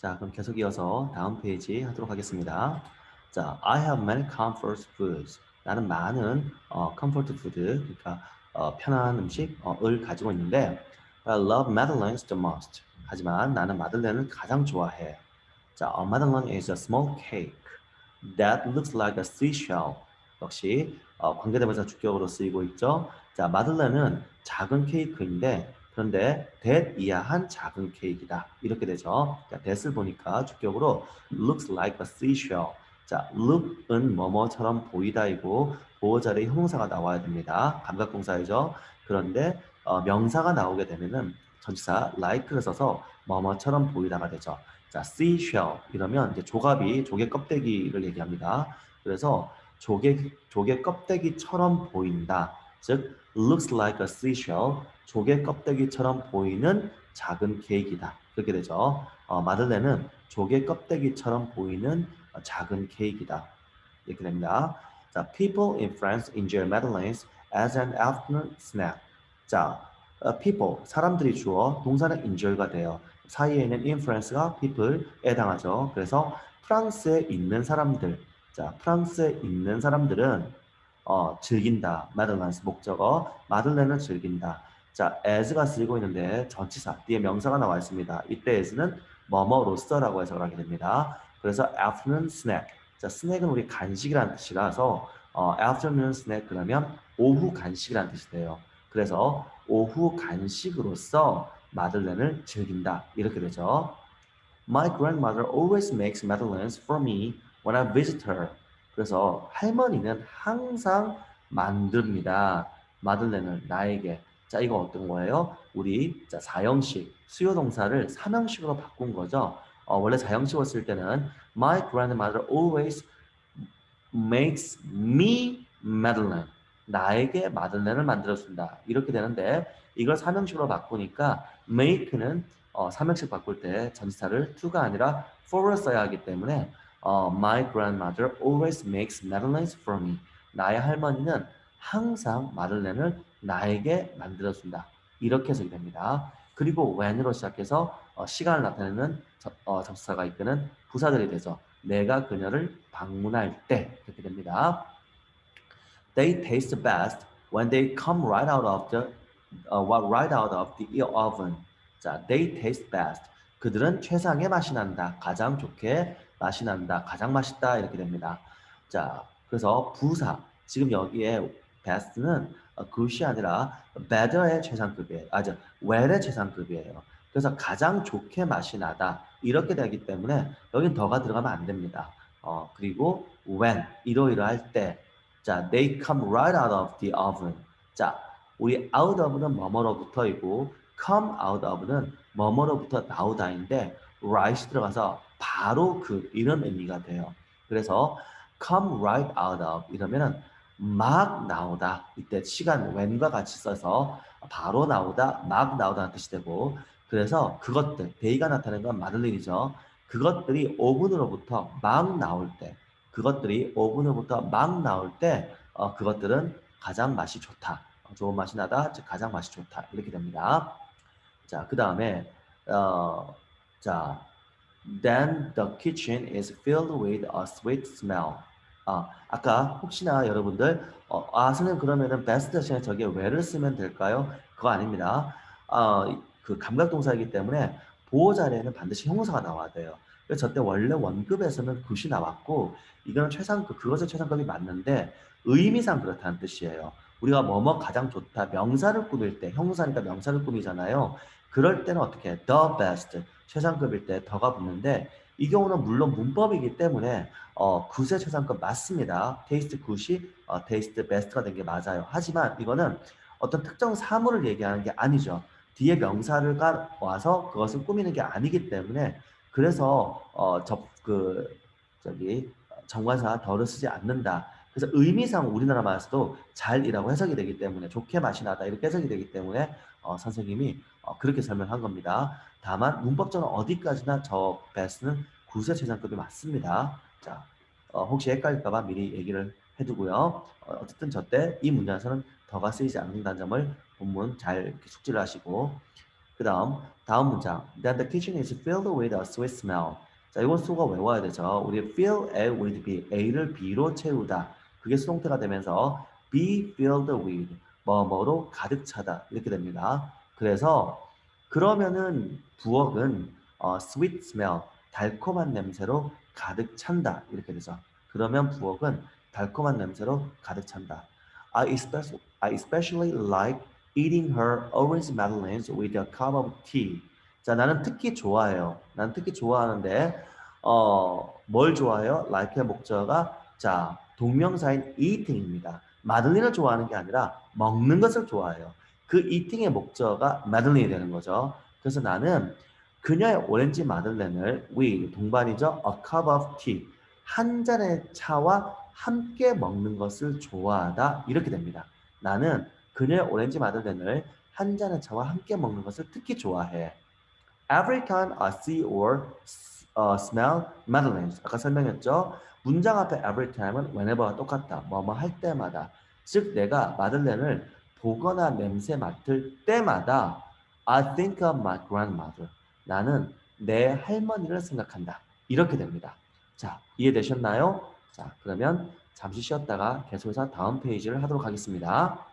자, 그럼 계속 이어서 다음 페이지 하도록 하겠습니다. 자, I have many comfort foods. 나는 많은 어, comfort food, 그러니까 어, 편한 음식을 어, 가지고 있는데 I love madeleines the most. 하지만 나는 마들렌을 가장 좋아해. 자, a madeleine is a small cake that looks like a seashell. 역시 어, 관계대명사 주격으로 쓰이고 있죠. 자, 마들렌은 작은 케이크인데 그런데 that 이하한 작은 케이크이다. 이렇게 되죠. 자, that을 보니까 주격으로 looks like a seashell. 자, look은 뭐뭐처럼 보이다이고 보호 자리에 형용사가 나와야 됩니다. 감각동사이죠. 그런데 어, 명사가 나오게 되면은 전치사 like를 써서 뭐뭐처럼 보이다가 되죠. 자, seashell 이러면 이제 조갑이 조개 껍데기를 얘기합니다. 그래서 조개 조개 껍데기처럼 보인다. 즉 looks like a seashell 조개 껍데기처럼 보이는 작은 케이크이다. 그렇게 되죠. 어, 마들렌은 조개 껍데기처럼 보이는 작은 케이크이다. 이렇게 됩니다. 자, people in France enjoy madeleines as an afternoon snack. 자, uh, people 사람들이 주어 동사는 enjoy가 돼요. 사이에 있는 inference가 people에 해당하죠. 그래서 프랑스에 있는 사람들, 자 프랑스에 있는 사람들은 어, 즐긴다. 마들렌스 목적어 마들렌을 즐긴다. 자 as가 쓰이고 있는데 전치사 뒤에 명사가 나와 있습니다. 이때 as는 뭐뭐로서라고 해석을 하게 됩니다. 그래서 afternoon snack. 자 스낵은 우리 간식이라는 뜻이라서 어, afternoon snack 그러면 오후 간식이라는 뜻이 돼요. 그래서 오후 간식으로서 마들렌을 즐긴다. 이렇게 되죠. My grandmother always makes madeleines for me when I visit her. 그래서 할머니는 항상 만듭니다. 마들렌을 나에게. 자, 이거 어떤 거예요? 우리 자, 사형식, 수요 동사를 삼형식으로 바꾼 거죠. 어, 원래 사형식으로 쓸 때는 My grandmother always makes me madeleine. 나에게 마들렌을 만들어준다. 이렇게 되는데 이걸 삼형식으로 바꾸니까 make는 어, 삼형식 바꿀 때 전치사를 to가 아니라 for를 써야 하기 때문에 어, my grandmother always makes madeleines for me. 나의 할머니는 항상 마들렌을 나에게 만들어준다. 이렇게 해석이 됩니다. 그리고 when으로 시작해서 어, 시간을 나타내는 저, 어, 접사가 이끄는 부사들이 되죠. 내가 그녀를 방문할 때 이렇게 됩니다. They taste best when they come right out of the uh, right out of the oven. 자, they taste best. 그들은 최상의 맛이 난다. 가장 좋게 맛이 난다. 가장 맛있다. 이렇게 됩니다. 자, 그래서 부사. 지금 여기에 best는 good이 아니라 better의 최상급이에요. 아, 저, well의 최상급이에요. 그래서 가장 좋게 맛이 나다. 이렇게 되기 때문에 여기 더가 들어가면 안 됩니다. 어, 그리고 when 이러이러할 때 자, they come right out of the oven. 자, 우리 out of는 뭐뭐로부터이고 come out of는 뭐뭐로부터 나오다인데 right 들어가서 바로 그 이런 의미가 돼요. 그래서 come right out of 이러면은 막 나오다. 이때 시간 when과 같이 써서 바로 나오다, 막 나오다는 뜻이 되고 그래서 그것들, 데이가 나타내는 건 마들린이죠. 그것들이 오븐으로부터 막 나올 때 그것들이 오븐으로부터 막 나올 때 어, 그것들은 가장 맛이 좋다. 좋은 맛이 나다. 즉 가장 맛이 좋다. 이렇게 됩니다. 자, 그 다음에 어, 자, then the kitchen is filled with a sweet smell. 아, 아까 혹시나 여러분들 어, 아 선생님 그러면은 best 대신에 저게 where를 쓰면 될까요? 그거 아닙니다. 어, 그 감각동사이기 때문에 보호 자리에는 반드시 형용사가 나와야 돼요. 그래서 저때 원래 원급에서는 굿이 나왔고 이거는 최상급, 그것의 최상급이 맞는데 의미상 그렇다는 뜻이에요. 우리가 뭐뭐 가장 좋다 명사를 꾸밀 때 형용사니까 명사를 꾸미잖아요. 그럴 때는 어떻게 해? the best 최상급일 때 더가 붙는데 이 경우는 물론 문법이기 때문에 어, 굿의 최상급 맞습니다. 테이스트 굿이 어, 테이스트 베스트가 된 게 맞아요. 하지만 이거는 어떤 특정 사물을 얘기하는 게 아니죠. 뒤에 명사를 와서 그것을 꾸미는 게 아니기 때문에 그래서 어, 접 그 저기 정관사 덜을 쓰지 않는다. 그래서 의미상 우리나라 말에서도 잘이라고 해석이 되기 때문에 좋게 맛이 나다 이렇게 해석이 되기 때문에 어, 선생님이 어, 그렇게 설명한 겁니다. 다만 문법적으로 어디까지나 저 베스는 구세 최상급이 맞습니다. 자, 어, 혹시 헷갈릴까봐 미리 얘기를 해두고요. 어, 쨌든 저 때 이 문장에서는 더가 쓰이지 않는다는 점을 본문 잘 숙지를 하시고 그 다음 다음 문장. Then the kitchen is filled with a sweet smell. 자, 이건 수가 외워야 되죠. 우리 fill A with B, A를 B로 채우다. 그게 수동태가 되면서 be filled with 뭐뭐로 가득 차다 이렇게 됩니다. 그래서 그러면은 부엌은 어, sweet smell 달콤한 냄새로 가득 찬다 이렇게 되죠. 그러면 부엌은 달콤한 냄새로 가득 찬다. I especially, I especially like eating her orange madeleines with a cup of tea. 자, 나는 특히 좋아해요. 난 특히 좋아하는데 어, 뭘 좋아해요? like의 목적어가 자, 동명사인 eating입니다. 마들린을 좋아하는 게 아니라 먹는 것을 좋아해요. 그 eating의 목적어가 마들린이 되는 거죠. 그래서 나는 그녀의 오렌지 마들렌을 with 동반이죠. a cup of tea 한 잔의 차와 함께 먹는 것을 좋아하다 이렇게 됩니다. 나는 그녀의 오렌지 마들렌을 한 잔의 차와 함께 먹는 것을 특히 좋아해. Every time I see or uh, smell madeleines 아까 설명했죠. 문장 앞에 every time은 whenever가 똑같다. 뭐뭐 할 때마다. 즉 내가 마들렌을 보거나 냄새 맡을 때마다 I think of my grandmother. 나는 내 할머니를 생각한다. 이렇게 됩니다. 자, 이해되셨나요? 자, 그러면 잠시 쉬었다가 계속해서 다음 페이지를 하도록 하겠습니다.